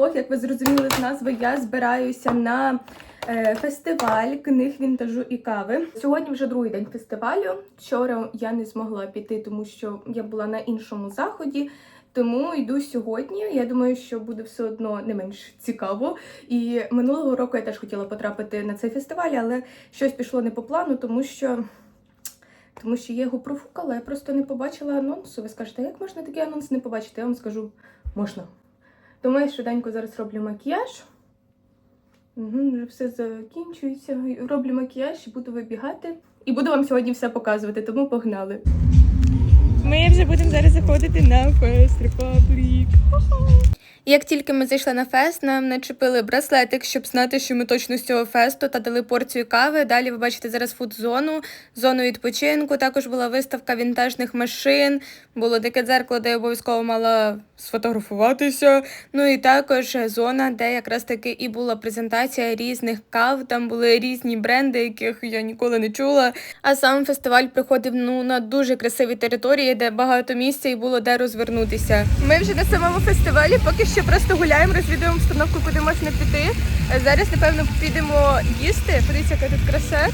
влог, як ви зрозуміли з назви, я збираюся на е, фестиваль книг вінтажу і кави. Сьогодні вже другий день фестивалю. Вчора я не змогла піти, тому що я була на іншому заході. Тому йду сьогодні. Я думаю, що буде все одно не менш цікаво. І минулого року я теж хотіла потрапити на цей фестиваль, але щось пішло не по плану, тому що. Тому що я його профукала, я просто не побачила анонсу. Ви скажете, як можна такий анонс не побачити? Я вам скажу, можна. Тому я швиденько зараз роблю макіяж. Угу, вже все закінчується. Роблю макіяж і буду вибігати. І буду вам сьогодні все показувати, тому погнали. Ми вже будемо зараз заходити на Фест Republic. Як тільки ми зайшли на фест, нам начепили браслетик, щоб знати, що ми точно з цього фесту та дали порцію кави. Далі ви бачите зараз фуд-зону, зону відпочинку. Також була виставка вінтажних машин, було таке дзеркало, де я обов'язково мала сфотографуватися. Ну і також зона, де якраз таки і була презентація різних кав. Там були різні бренди, яких я ніколи не чула. А сам фестиваль приходив ну на дуже красивій території, де багато місця і було де розвернутися. Ми вже на самому фестивалі, поки що просто гуляємо, розвідуємо обстановку, куди можна піти. Зараз, напевно, підемо їсти. Подивіться, яка тут краса.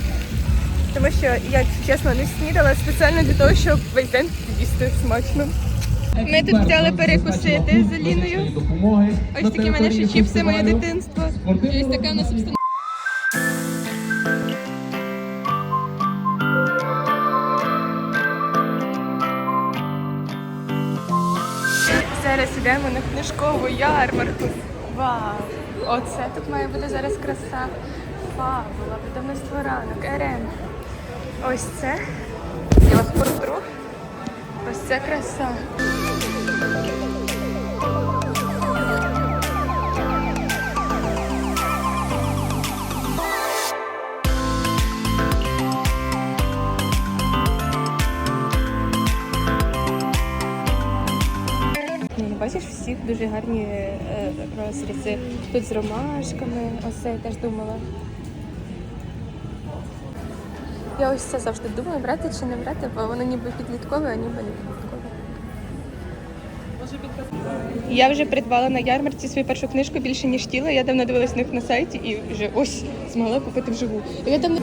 Тому що я чесно не снідала спеціально для того, щоб весь день їсти смачно. Ми тут взяли перекусити з Аліною. Ось такі мене ще чіпси, моє дитинство. І ось така у нас обстановка. Зараз йдемо на книжкову ярмарку. Вау! Оце тут має бути зараз краса. Фабула, видавництво ранок, РМ. Ось це. Я вас протру. Ось це краса. Ні, Бачиш, всіх дуже гарні е, розрізи. Тут з ромашками, ось це я теж думала. Я ось це завжди думаю, брати чи не брати, бо воно ніби підліткове, а ніби не підліткове. Я вже придбала на ярмарці свою першу книжку більше ніж тіло. Я давно дивилась них на сайті і вже ось змогла купити вживу. Я давно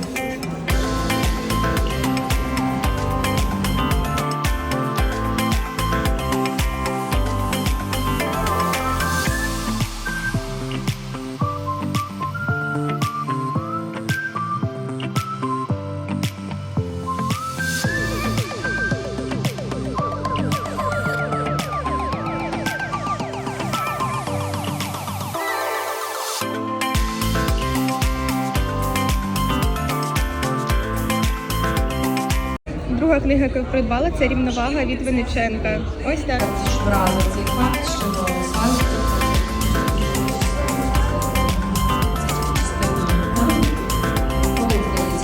Друга книга, яку придбала, це рівновага від Вениченка. Ось так. що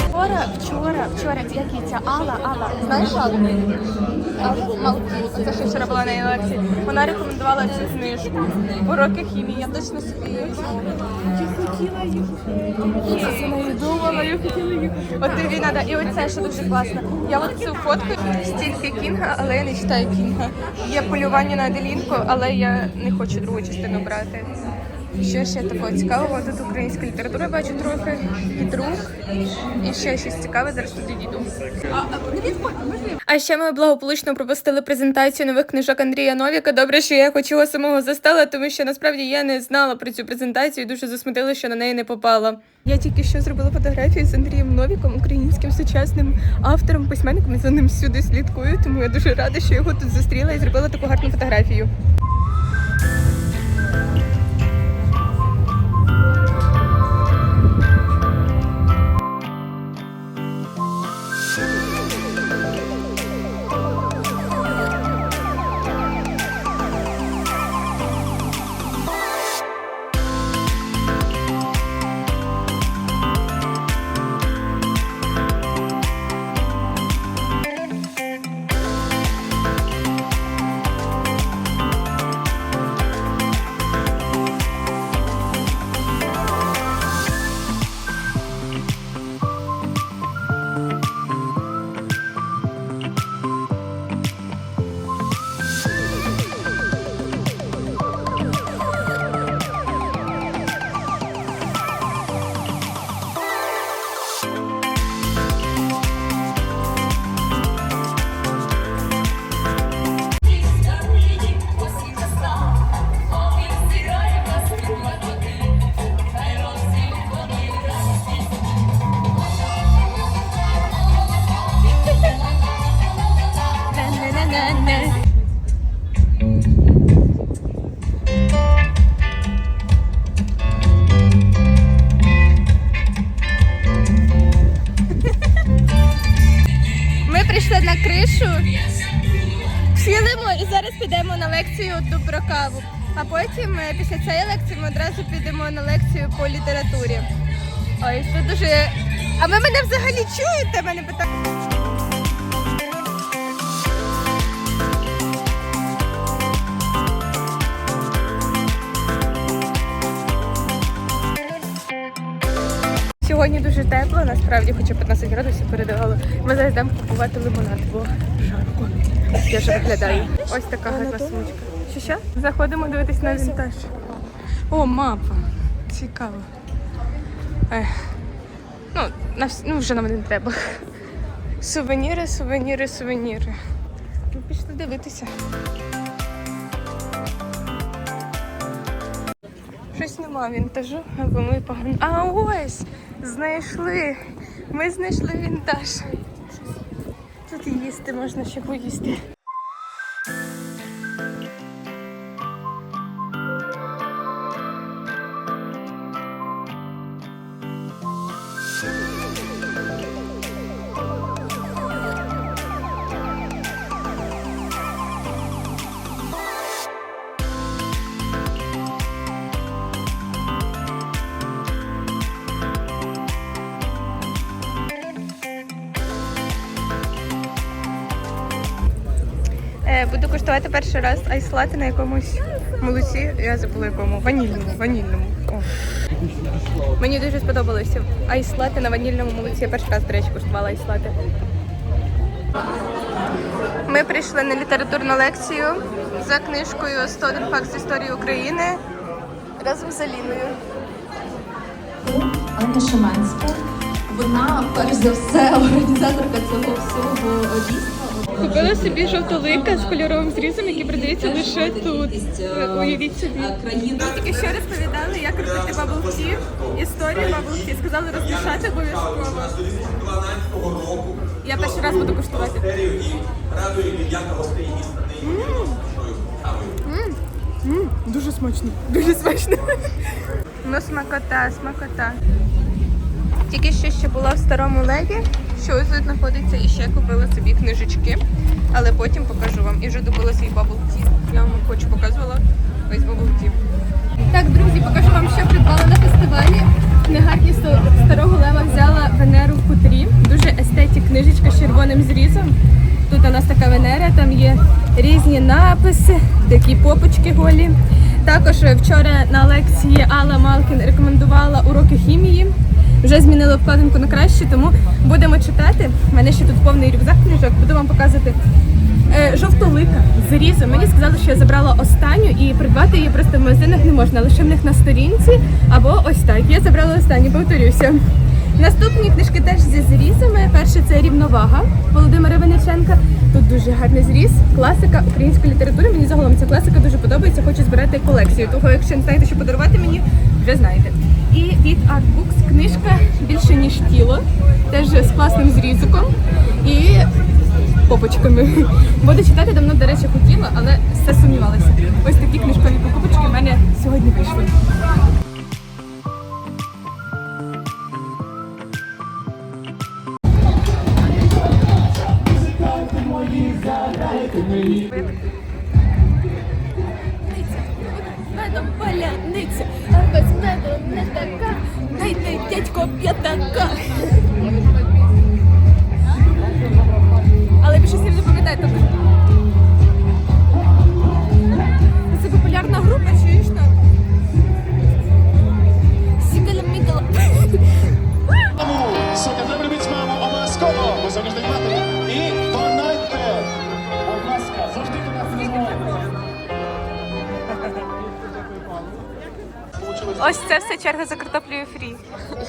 Вчора, вчора, вчора, її ця Алла, Алла, знаєш Аллу? Це що вчора була на її лекції. Вона рекомендувала цю книжку. Уроки хімії, я точно собі її візьму. Я хотіла їх. Я думала, я хотіла їх. От тобі треба. І оце ще дуже класно. Я от цю фотку стільки Кінга, але я не читаю Кінга. Є полювання на Аделінку, але я не хочу другу частину брати. Що ще такого цікавого? Тут українська література бачу трохи, і друг, і ще щось цікаве, зараз туди дійду. А ще ми благополучно пропустили презентацію нових книжок Андрія Новіка. Добре, що я хоч його самого застала, тому що насправді я не знала про цю презентацію і дуже засмутила, що на неї не попала. Я тільки що зробила фотографію з Андрієм Новіком, українським сучасним автором, письменником. і за ним всюди слідкую, тому я дуже рада, що його тут зустріла і зробила таку гарну фотографію. Прошу. Хилимо і зараз підемо на лекцію до про каву. А потім е, після цієї лекції ми одразу підемо на лекцію по літературі. Ой, це дуже. А ви мене взагалі чуєте? Мене питають. Сьогодні дуже тепло, насправді, хоча 15 градусів передавало. Ми зараз йдемо купувати лимонад, бо жарко. Я ж виглядаю. Ось така гарна сумочка. Що ще? Заходимо дивитись на вінтаж. О, мапа. Цікаво. Ех. Ну, на ну, вже нам не треба. Сувеніри, сувеніри, сувеніри. Ну, пішли дивитися. Щось нема вінтажу, або ми погано. А ось! Знайшли! Ми знайшли вінтаж. Тут і їсти можна ще поїсти. Буду куштувати перший раз айслати на якомусь молоці. Я забула якому. Ванільному. Ванільному. О. Мені дуже сподобалося. Айслати на ванільному молоці. Я перший раз, до речі, куштувала айслати. Ми прийшли на літературну лекцію за книжкою «101 факт з історії України разом з Аліною. Анна Шаманська. Вона, перш за все, організаторка цього всього дійства. Купила собі жовтолика з кольоровим зрізом, який продається лише тут. Е, Уявіть собі. Країна. Тільки що розповідали, як робити баблті, історію баблті. Сказали розмішати обов'язково. Я перший раз буду куштувати. М, м, Дуже смачно. Дуже смачно. Ну, смакота, смакота. Тільки що ще була в старому легі, що ось тут знаходиться, і ще купила собі книжечки, але потім покажу вам. І вже добила свій бабл ті. Я вам хочу показувала ось бабл ті. Так, друзі, покажу вам, що придбала на фестивалі. Книгарні Ста- старого лева взяла Венеру в хутрі. Дуже естетик книжечка з червоним зрізом. Тут у нас така Венера, там є різні написи, такі попочки голі. Також е, вчора на лекції Алла Малкін. Вже змінила вкладинку на краще, тому будемо читати. У мене ще тут повний рюкзак книжок, буду вам показувати. Е, жовтолика з різом. Мені сказали, що я забрала останню і придбати її просто в магазинах не можна, лише в них на сторінці або ось так. Я забрала останню, повторюся. Наступні книжки теж зі зрізами. Перше це рівновага Володимира Вениченка. Тут дуже гарний зріз, класика української літератури. Мені загалом ця класика дуже подобається. Хочу збирати колекцію. Того, якщо не знаєте, що подарувати мені, вже знаєте. І від Artbooks книжка більше ніж тіло, теж з класним зрізиком. І попочками. Буду читати давно, до речі, хотіла, але все сумнівалася. Ось такі книжкові покупочки в мене сьогодні пішли. Дядько п'ятака. Ось це все черга за картоплею фрі.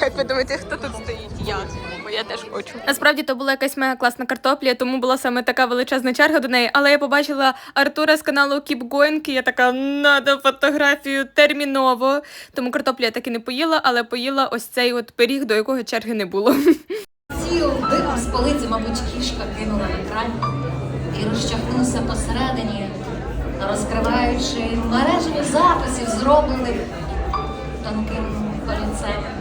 Як ви думаєте, хто тут стоїть? Я. Бо я теж хочу. Насправді то була якась мега класна картопля, тому була саме така величезна черга до неї. Але я побачила Артура з каналу Keep Going, і я така надо фотографію терміново. Тому картоплю я так і не поїла, але поїла ось цей от пиріг, до якого черги не було. Ціл випав з полиці, мабуть, кішка кинула на край і розчахнувся посередині, розкриваючи мережево записів, зроблених tanong kay Colin Simon.